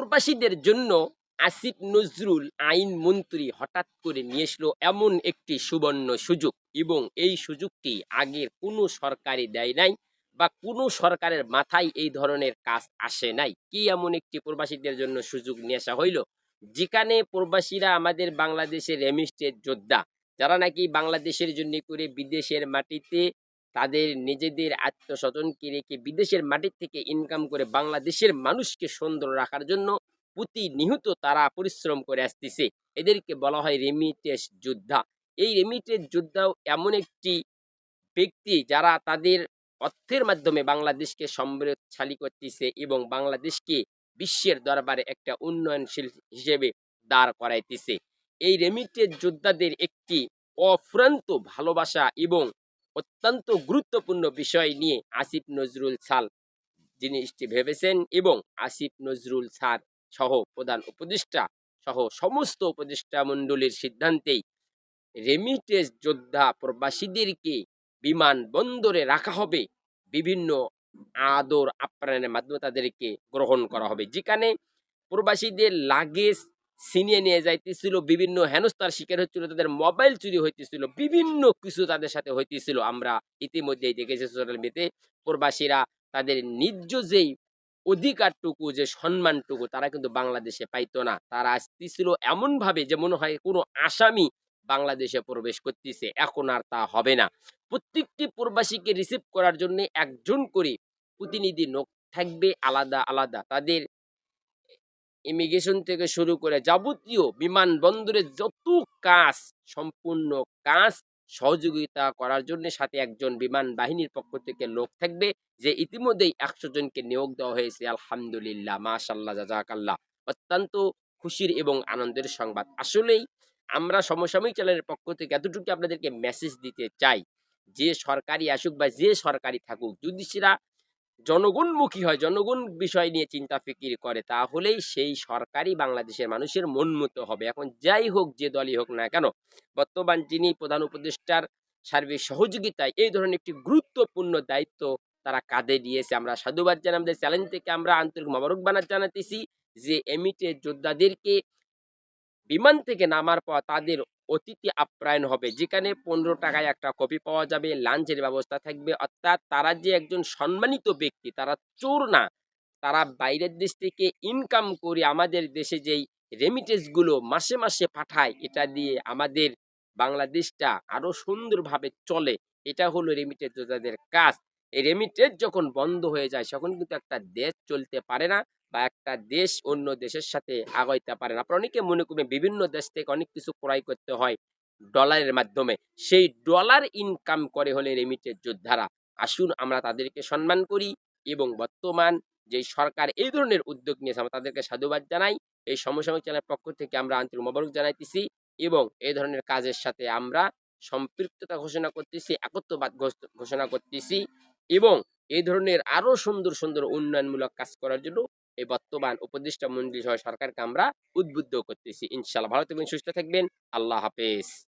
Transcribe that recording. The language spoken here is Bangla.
প্রবাসীদের জন্য আসিফ নজরুল আইন মন্ত্রী হঠাৎ করে নিয়ে এসলো এমন একটি সুবর্ণ সুযোগ এবং এই সুযোগটি আগের কোনো সরকারই দেয় নাই বা কোনো সরকারের মাথায় এই ধরনের কাজ আসে নাই। কি এমন একটি প্রবাসীদের জন্য সুযোগ নিয়ে আসা হইল? যেখানে প্রবাসীরা আমাদের বাংলাদেশের রেমিস্টের যোদ্ধা, যারা নাকি বাংলাদেশের জন্য করে বিদেশের মাটিতে তাদের নিজেদের আত্মস্বজনকে রেখে বিদেশের মাটির থেকে ইনকাম করে বাংলাদেশের মানুষকে সুন্দর রাখার জন্য প্রতিনিয়ত তারা পরিশ্রম করে আসতেছে। এদেরকে বলা হয় রেমিটেস যোদ্ধা। এই রেমিটেস যোদ্ধাও এমন একটি ব্যক্তি যারা তাদের অর্থের মাধ্যমে বাংলাদেশকে সমৃদ্ধশালী করতেছে এবং বাংলাদেশকে বিশ্বের দরবারে একটা উন্নয়নশীল হিসেবে দাঁড় করাইতেছে। এই রেমিটেস যোদ্ধাদের একটি অফুরান্ত ভালোবাসা এবং অত্যন্ত গুরুত্বপূর্ণ বিষয় নিয়ে আসিফ নজরুল সাল জিনিসটি ভেবেছেন এবং আসিফ নজরুল স্যার সহ প্রধান উপদেষ্টা সহ সমস্ত উপদেষ্টা মণ্ডলীর সিদ্ধান্তেই রেমিটেস যোদ্ধা প্রবাসীদেরকে বিমান বন্দরে রাখা হবে। বিভিন্ন আদর আপ্যায়নের মাধ্যমে তাদেরকে গ্রহণ করা হবে। যেখানে প্রবাসীদের লাগেজ ছিনিয়ে নিয়ে যাইতেছিল, বিভিন্ন হেনস্থার শিকার হচ্ছিল, তাদের মোবাইল চুরি হইতেছিল, বিভিন্ন কিছু তাদের সাথে হইতেছিল। আমরা ইতিমধ্যেই দেখেছি সোশ্যাল মিডিয়াতে প্রবাসীরা তাদের নিজ যেই অধিকারটুকু, যে সম্মানটুকু, তারা কিন্তু বাংলাদেশে পাইতো না। তারা আসতেছিল এমনভাবে যে মনে হয় কোনো আসামি বাংলাদেশে প্রবেশ করতেছে। এখন আর তা হবে না। প্রত্যেকটি প্রবাসীকে রিসিভ করার জন্য একজন করে প্রতিনিধি নোক থাকবে আলাদা আলাদা। তাদের ইমিগ্রেশন থেকে শুরু করে যাবতীয় বিমানবন্দরের যত কাজ, সম্পূর্ণ কাজ সহযোগিতা করার জন্য সাথে একজন বিমান বাহিনীর পক্ষ থেকে লোক থাকবে যে ইতিমধ্যেই একশো জনকে নিয়োগ দেওয়া হয়েছে। আলহামদুলিল্লাহ মাশাল্লাহ জাজাকাল্লাহ অত্যন্ত খুশির এবং আনন্দের সংবাদ। আসলেই আমরা সমসাময়িক চ্যানেলের পক্ষ থেকে এতটুকু আপনাদেরকে মেসেজ দিতে চাই। যে সরকারি আসুক বা যে সরকারি থাকুক, যদি সেটা জনগণমুখী হয়, জনগণ বিষয় নিয়ে চিন্তা ফিকির করে, তাহলেই সেই সরকারই বাংলাদেশের মানুষের মন মতো হবে। এখন যাই হোক যে দলই হোক না কেন, বর্তমান যিনি প্রধান উপদেষ্টার সার্বিক সহযোগিতায় এই ধরনের একটি গুরুত্বপূর্ণ দায়িত্ব তারা কাঁধে দিয়েছে আমরা সাধুবাদ জানাই আমাদের চ্যালেঞ্জ থেকে আমরা আন্তরিক মোবারকবাদ জানাতেছি যে এমিটে যোদ্ধাদেরকে বিমান থেকে নামার পর তাদের অতিথি আপ্যায়ন হবে। যেখানে পনেরো টাকায় একটা কপি পাওয়া যাবে, লাঞ্চের ব্যবস্থা থাকবে। অর্থাৎ তারা যে একজন সম্মানিত ব্যক্তি, তারা চোর না। তারা বাইরের দেশ থেকে ইনকাম করে আমাদের দেশে যেই রেমিটেন্সগুলো মাসে মাসে পাঠায়, এটা দিয়ে আমাদের বাংলাদেশটা আরও সুন্দরভাবে চলে। এটা হলো রেমিটেন্স যোদ্ধাদের কাজ। এই রেমিটেন্স যখন বন্ধ হয়ে যায়, তখন কিন্তু একটা দেশ চলতে পারে না। বা একটা দেশ অন্য দেশের সাথে আগাইতে পারে না। আপনারা অনেকে মনে করবেন বিভিন্ন দেশ থেকে অনেক কিছু ক্রয় করতে হয় ডলারের মাধ্যমে। সেই ডলার ইনকাম করে হলে রেমিটের যোদ্ধারা। আসুন আমরা তাদেরকে সম্মান করি এবং বর্তমান যে সরকার এই ধরনের উদ্যোগ নিয়েছে, আমরা তাদেরকে সাধুবাদ জানাই। এই সমসাময়িক চ্যানেলের পক্ষ থেকে আমরা আন্তরিক মোবারক জানাইতেছি এবং এই ধরনের কাজের সাথে আমরা সম্পৃক্ততা ঘোষণা করতেছি একত্রবাদ ঘোষ- ঘোষণা করতেছি এবং এই ধরনের আরও সুন্দর সুন্দর উন্নয়নমূলক কাজ করার জন্য এই বর্তমান উপদেষ্টা মন্ডলী সহ সরকারকে আমরা উদ্বুদ্ধ করতেছি। ইনশাল্লাহ ভালো থাকবেন, সুস্থ থাকবেন। আল্লাহ হাফেজ।